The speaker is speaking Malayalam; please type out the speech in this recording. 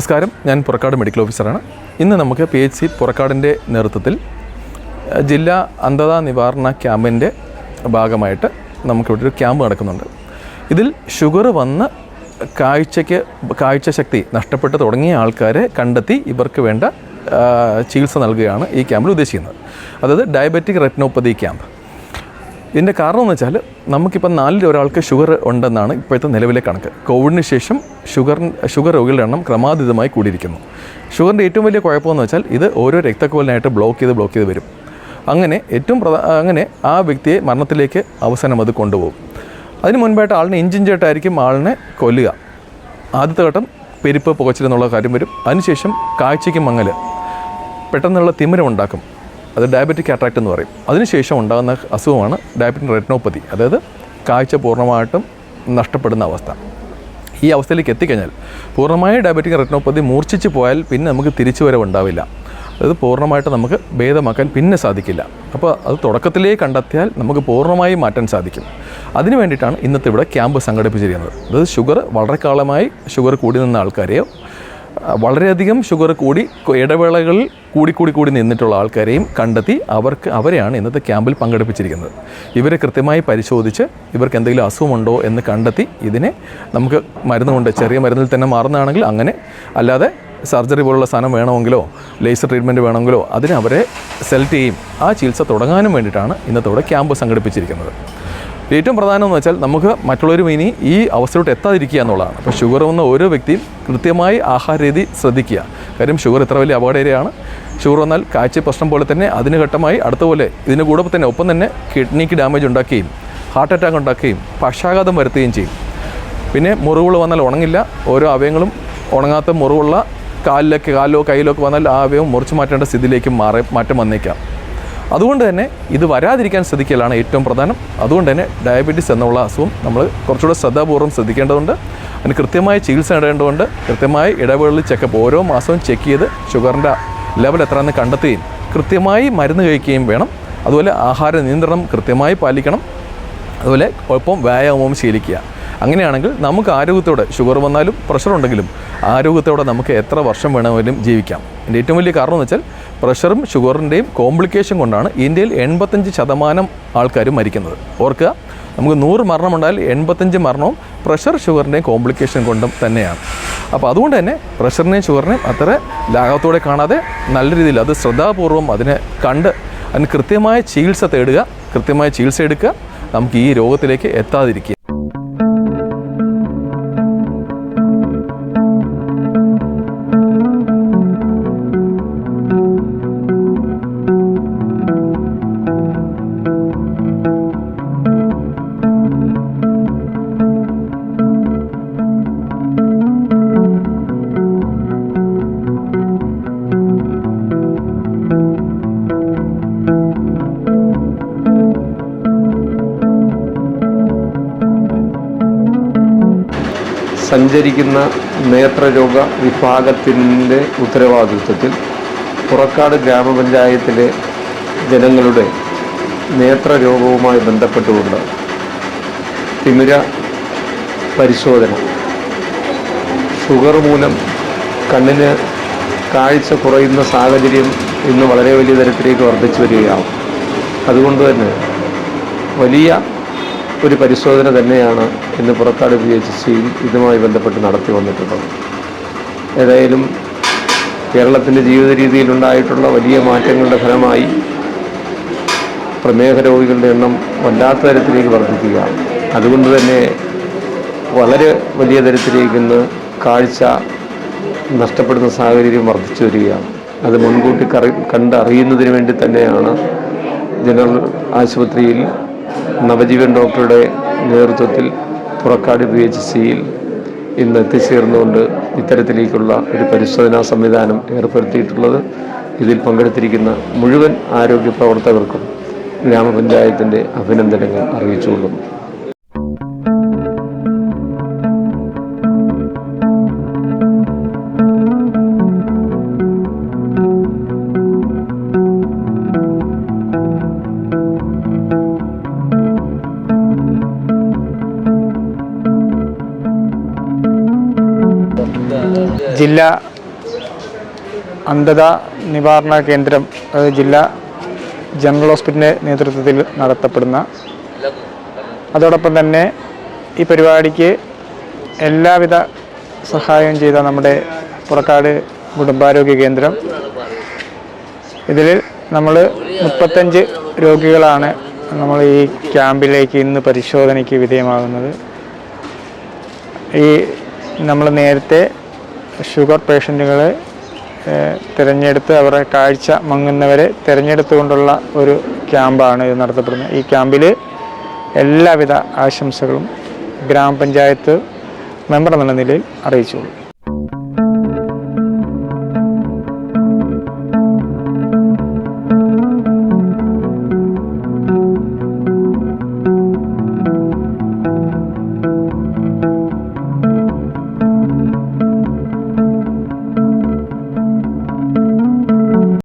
നമസ്കാരം. ഞാൻ പുറക്കാട് മെഡിക്കൽ ഓഫീസറാണ്. ഇന്ന് നമുക്ക് പി എച്ച് സി പുറക്കാടിന്റെ നേതൃത്വത്തിൽ ജില്ലാ അന്ധതാ നിവാരണ ക്യാമ്പിന്റെ ഭാഗമായിട്ട് നമുക്കിവിടെ ഒരു ക്യാമ്പ് നടക്കുന്നുണ്ട്. ഇതിൽ ഷുഗർ വന്ന് കാഴ്ചയ്ക്ക് കാഴ്ച ശക്തി നഷ്ടപ്പെട്ട് തുടങ്ങിയ ആൾക്കാരെ കണ്ടെത്തി ഇവർക്ക് വേണ്ട ചികിത്സ നൽകുകയാണ് ഈ ക്യാമ്പിൽ ഉദ്ദേശിക്കുന്നത്. അതായത് ഡയബറ്റിക് റെറ്റിനോപ്പതി ക്യാമ്പ്. ഇതിന്റെ കാരണം എന്ന് വെച്ചാൽ നമുക്കിപ്പോൾ നാലിൽ ഒരാൾക്ക് ഷുഗർ ഉണ്ടെന്നാണ് ഇപ്പോഴത്തെ നിലവിലെ കണക്ക്. കോവിഡിന് ശേഷം ഷുഗർ ഷുഗർ രോഗികളുടെ എണ്ണം ക്രമാതീതമായി കൂടിയിരിക്കുന്നു. ഷുഗറിന്റെ ഏറ്റവും വലിയ കുഴപ്പമെന്ന് വെച്ചാൽ ഇത് ഓരോ രക്തക്കുവലിനായിട്ട് ബ്ലോക്ക് ചെയ്ത് ബ്ലോക്ക് ചെയ്ത് വരും. അങ്ങനെ ഏറ്റവും പ്രധാന അങ്ങനെ ആ വ്യക്തിയെ മരണത്തിലേക്ക് അവസാനം അത് കൊണ്ടുപോകും. അതിന് മുൻപായിട്ട് ആളിനെ ഇഞ്ചിഞ്ചായിട്ടായിരിക്കും ആളിനെ കൊല്ലുക. ആദ്യത്തെ ഘട്ടം പെരുപ്പ് പുകച്ചിലെന്നുള്ള കാര്യം വരും. അതിനുശേഷം കാഴ്ചയ്ക്ക് മങ്ങൽ പെട്ടെന്നുള്ള തിമിരം ഉണ്ടാക്കും. അത് ഡയബറ്റിക് അട്രാക്റ്റ് എന്ന് പറയും. അതിനുശേഷം ഉണ്ടാകുന്ന അസുഖമാണ് ഡയബറ്റിക് റെറ്റിനോപ്പതി അതായത് കാഴ്ച പൂർണമായിട്ടും നഷ്ടപ്പെടുന്ന അവസ്ഥ. ഈ അവസ്ഥയിലേക്ക് എത്തിക്കഴിഞ്ഞാൽ പൂർണമായി ഡയബറ്റിക് റെറ്റിനോപ്പതി മൂർച്ഛിച്ച് പോയാൽ പിന്നെ നമുക്ക് തിരിച്ചു വരവുണ്ടാവില്ല അത് പൂർണമായിട്ട് നമുക്ക് ഭേദമാക്കാൻ പിന്നെ സാധിക്കില്ല. അപ്പോൾ അത് തുടക്കത്തിലേ കണ്ടെത്തിയാൽ നമുക്ക് പൂർണമായി മാറ്റാൻ സാധിക്കും. അതിനു വേണ്ടിയിട്ടാണ് ഇന്നത്തെ ഇവിടെ ക്യാമ്പ് സംഘടിപ്പിച്ചിരിക്കുന്നത്. അതായത് ഷുഗർ വളരെ കാലമായി ഷുഗർ കൂടി നിന്ന ആൾക്കാരെയോ വളരെയധികം ഷുഗർ കൂടി ഇടവേളകളിൽ കൂടി കൂടി കൂടി നിന്നിട്ടുള്ള ആൾക്കാരെയും കണ്ടെത്തി അവർക്ക് അവരെയാണ് ഇന്നത്തെ ക്യാമ്പിൽ പങ്കെടുപ്പിച്ചിരിക്കുന്നത്. ഇവരെ കൃത്യമായി പരിശോധിച്ച് ഇവർക്ക് എന്തെങ്കിലും അസുഖമുണ്ടോ എന്ന് കണ്ടെത്തി ഇതിനെ നമുക്ക് മരുന്ന് കൊണ്ട് ചെറിയ മരുന്നിൽ തന്നെ മാറുന്നതാണെങ്കിൽ അങ്ങനെ അല്ലാതെ സർജറി പോലുള്ള സാധനം വേണമെങ്കിലോ ലേസർ ട്രീറ്റ്മെന്റ് വേണമെങ്കിലോ അതിനവരെ സെലക്ട് ചെയ്യും. ആ ചികിത്സ തുടങ്ങാനും വേണ്ടിയിട്ടാണ് ഇന്നത്തെ ഇവിടെ ക്യാമ്പ് സംഘടിപ്പിച്ചിരിക്കുന്നത്. ഏറ്റവും പ്രധാനം എന്ന് വെച്ചാൽ നമുക്ക് മറ്റുള്ളവരും ഇനി ഈ അവസ്ഥയിലോട്ട് എത്താതിരിക്കുക എന്നുള്ളതാണ്. അപ്പോൾ ഷുഗർ വന്ന ഓരോ വ്യക്തിയും കൃത്യമായി ആഹാര രീതി ശ്രദ്ധിക്കുക. കാര്യം ഷുഗർ ഇത്ര വലിയ അപകടകരയാണ് ഷുഗർ വന്നാൽ കാഴ്ച പ്രശ്നം പോലെ തന്നെ അതിന് ഘട്ടമായി അടുത്ത പോലെ ഇതിന് കൂടെ തന്നെ ഒപ്പം തന്നെ കിഡ്നിക്ക് ഡാമേജ് ഉണ്ടാക്കുകയും ഹാർട്ട് അറ്റാക്ക് ഉണ്ടാക്കുകയും പക്ഷാഘാതം വരുത്തുകയും ചെയ്യും. പിന്നെ മുറിവുകൾ വന്നാൽ ഉണങ്ങില്ല. ഓരോ അവയവങ്ങളും ഉണങ്ങാത്ത മുറിവുള്ള കാലിലൊക്കെ കാലിലോ കയ്യിലോ ഒക്കെ വന്നാൽ ആ അവയവം മുറിച്ച് മാറ്റേണ്ട സ്ഥിതിയിലേക്ക് മാറി മാറ്റം വന്നേക്കാം. അതുകൊണ്ട് തന്നെ ഇത് വരാതിരിക്കാൻ ശ്രദ്ധിക്കലാണ് ഏറ്റവും പ്രധാനം. അതുകൊണ്ട് തന്നെ ഡയബറ്റീസ് എന്നുള്ള അസുഖം നമ്മൾ കുറച്ചുകൂടെ ശ്രദ്ധാപൂർവം ശ്രദ്ധിക്കേണ്ടതുണ്ട്. അതിന് കൃത്യമായ ചികിത്സ നേടേണ്ടതുണ്ട്. കൃത്യമായ ഇടവേളയിൽ ചെക്കപ്പ് ഓരോ മാസവും ചെക്ക് ചെയ്ത് ഷുഗറിന്റെ ലെവൽ എത്രയെന്ന് കണ്ടെത്തുകയും കൃത്യമായി മരുന്ന് കഴിക്കുകയും വേണം. അതുപോലെ ആഹാര നിയന്ത്രണം കൃത്യമായി പാലിക്കണം. അതുപോലെ ഒപ്പം വ്യായാമവും ശീലിക്കുക. അങ്ങനെയാണെങ്കിൽ നമുക്ക് ആരോഗ്യത്തോടെ ഷുഗർ വന്നാലും പ്രഷർ ഉണ്ടെങ്കിലും ആരോഗ്യത്തോടെ നമുക്ക് എത്ര വർഷം വേണമെങ്കിലും ജീവിക്കാം. എന്റെ ഏറ്റവും വലിയ കാരണം എന്ന് വെച്ചാൽ പ്രഷറും ഷുഗറിന്റെയും കോംപ്ലിക്കേഷൻ കൊണ്ടാണ് ഇന്ത്യയിൽ എൺപത്തഞ്ച് ശതമാനം ആൾക്കാരും മരിക്കുന്നത്. ഓർക്കുക നമുക്ക് നൂറ് മരണമുണ്ടായാൽ എൺപത്തഞ്ച് മരണവും പ്രഷർ ഷുഗറിന്റെയും കോംപ്ലിക്കേഷൻ കൊണ്ടും തന്നെയാണ്. അപ്പോൾ അതുകൊണ്ട് തന്നെ പ്രഷറിനെയും ഷുഗറിനെയും അത്ര ലാഘവത്തോടെ കാണാതെ നല്ല രീതിയിൽ അത് ശ്രദ്ധാപൂർവം അതിനെ കണ്ട് അതിന് കൃത്യമായ ചികിത്സ തേടുക കൃത്യമായ ചികിത്സ എടുക്കുക നമുക്ക് ഈ രോഗത്തിലേക്ക് എത്താതിരിക്കുക. സഞ്ചരിക്കുന്ന നേത്രരോഗ വിഭാഗത്തിന്റെ ഉത്തരവാദിത്വത്തിൽ പുറക്കാട് ഗ്രാമപഞ്ചായത്തിലെ ജനങ്ങളുടെ നേത്രരോഗവുമായി ബന്ധപ്പെട്ടുകൊണ്ട് തിമിര പരിശോധന. ഷുഗർ മൂലം കണ്ണിന് കാഴ്ച കുറയുന്ന സാഹചര്യം ഇന്ന് വളരെ വലിയ തരത്തിലേക്ക് വർദ്ധിച്ചു വരികയാണ്. അതുകൊണ്ട് തന്നെ വലിയ ഒരു പരിശോധന തന്നെയാണ് ഇന്ന് പുറത്താട് പി എച്ച് സിയിൽ ഇതുമായി ബന്ധപ്പെട്ട് നടത്തി വന്നിട്ടുള്ളത്. ഏതായാലും കേരളത്തിന്റെ ജീവിത രീതിയിലുണ്ടായിട്ടുള്ള വലിയ മാറ്റങ്ങളുടെ ഫലമായി പ്രമേഹ രോഗികളുടെ എണ്ണം വല്ലാത്ത തരത്തിലേക്ക് വർദ്ധിക്കുകയാണ് അതുകൊണ്ട് തന്നെ വളരെ വലിയ തരത്തിലേക്ക് ഇന്ന് കാഴ്ച നഷ്ടപ്പെടുന്ന സാഹചര്യം വർദ്ധിച്ചു വരികയാണ്. അത് മുൻകൂട്ടി കറി കണ്ടറിയുന്നതിന് വേണ്ടി തന്നെയാണ് ജനറൽ ആശുപത്രിയിൽ നവജീവൻ ഡോക്ടറുടെ നേതൃത്വത്തിൽ പുറക്കാട് പി എച്ച് സിയിൽ ഇന്ന് എത്തിച്ചേർന്നുകൊണ്ട് ഇത്തരത്തിലേക്കുള്ള ഒരു പരിശോധനാ സംവിധാനം ഏർപ്പെടുത്തിയിട്ടുള്ളത്. ഇതിൽ പങ്കെടുത്തിരിക്കുന്ന മുഴുവൻ ആരോഗ്യ പ്രവർത്തകർക്കും ഗ്രാമപഞ്ചായത്തിന്റെ അഭിനന്ദനങ്ങൾ അറിയിച്ചുകൊള്ളുന്നു. ജില്ലാ അന്ധത നിവാരണ കേന്ദ്രം അതായത് ജില്ലാ ജനറൽ ഹോസ്പിറ്റലിന്റെ നേതൃത്വത്തിൽ നടത്തപ്പെടുന്ന അതോടൊപ്പം തന്നെ ഈ പരിപാടിക്ക് എല്ലാവിധ സഹായവും ചെയ്ത നമ്മുടെ പുറക്കാട് കുടുംബാരോഗ്യ കേന്ദ്രം. ഇതിൽ നമ്മൾ മുപ്പത്തഞ്ച് രോഗികളാണ് നമ്മൾ ഈ ക്യാമ്പിലേക്ക് ഇന്ന് പരിശോധനയ്ക്ക് വിധേയമാകുന്നത്. ഈ നമ്മൾ നേരത്തെ ഷുഗർ പേഷ്യന്റുകളെ തിരഞ്ഞെടുത്ത് അവരുടെ കാഴ്ച മങ്ങുന്നവരെ തിരഞ്ഞെടുത്തുകൊണ്ടുള്ള ഒരു ക്യാമ്പാണ് ഇത് നടത്തപ്പെടുന്നത്. ഈ ക്യാമ്പിൽ എല്ലാവിധ ആശംസകളും ഗ്രാമപഞ്ചായത്ത് മെമ്പർ എന്നുള്ള നിലയിൽ അറിയിച്ചുകൊള്ളു